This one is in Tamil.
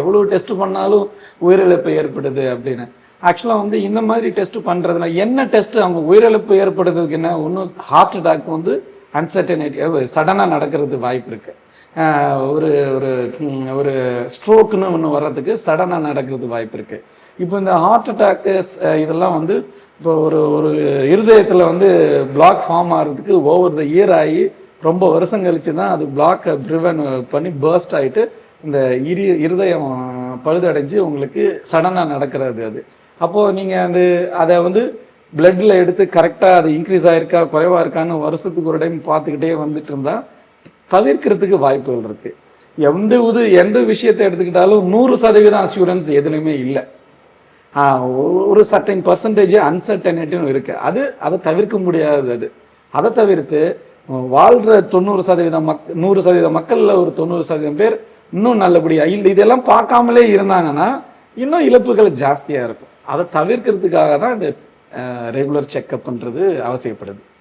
எவ்வளோ டெஸ்ட் பண்ணாலும் உயிரிழப்பு ஏற்படுது அப்படின்னு. ஆக்சுவலாக வந்து இந்த மாதிரி டெஸ்ட் பண்ணுறதுனா என்ன டெஸ்ட் அவங்க உயிரிழப்பு ஏற்படுறதுக்கு என்ன? ஒன்றும் ஹார்ட் அட்டாக் வந்து அன்சர்டனிட்டி சடனாக நடக்கிறது வாய்ப்பு இருக்கு. ஒரு ஒரு ஒரு ஸ்ட்ரோக்குன்னு ஒன்று வர்றதுக்கு சடனாக நடக்கிறது வாய்ப்பு இருக்கு. இப்போ இந்த ஹார்ட் அட்டாக்கு இதெல்லாம் வந்து இப்போ ஒரு ஒரு இருதயத்தில் வந்து பிளாக் ஃபார்ம் ஆகிறதுக்கு ஓவர் த இயர் ஆகி ரொம்ப வருஷம் கழிச்சு தான் அது பிளாக்கை ப்ரிவன் பண்ணி பேர்ஸ்ட் ஆகிட்டு இந்த இரு இருதயம் பழுதடைஞ்சு உங்களுக்கு சடனாக நடக்கிறது அது. அப்போது நீங்கள் அந்த அதை வந்து பிளட்டில் எடுத்து கரெக்டாக அது இன்க்ரீஸ் ஆகிருக்கா குறைவா இருக்கான்னு வருஷத்துக்கு ஒரு டைம் பார்த்துக்கிட்டே வந்துட்டு இருந்தால் தவிர்க்கிறதுக்கு வாய்ப்புகள் இருக்குது எந்த இது எந்த விஷயத்தை எடுத்துக்கிட்டாலும் நூறு சதவீதம் அஷூரன்ஸ் எதுலையுமே இல்லை. ஒரு சர்டன் பர்சன்டேஜ் அன்சர்டனிட்டின்னு இருக்குது அது அதை தவிர்க்க முடியாதது அது. அதை தவிர்த்து வாழ்கிற தொண்ணூறு சதவீதம் மக் நூறு சதவீதம் மக்களில் ஒரு தொண்ணூறு சதவீதம் பேர் இன்னும் நல்லபடியாக இல்லை இதெல்லாம் பார்க்காமலே இருந்தாங்கன்னா இன்னும் இழப்புகள் ஜாஸ்தியாக இருக்கும். அதை தவிர்க்கிறதுக்காக தான் இந்த ரெகுலர் செக்கப்ன்றது அவசியப்படுது.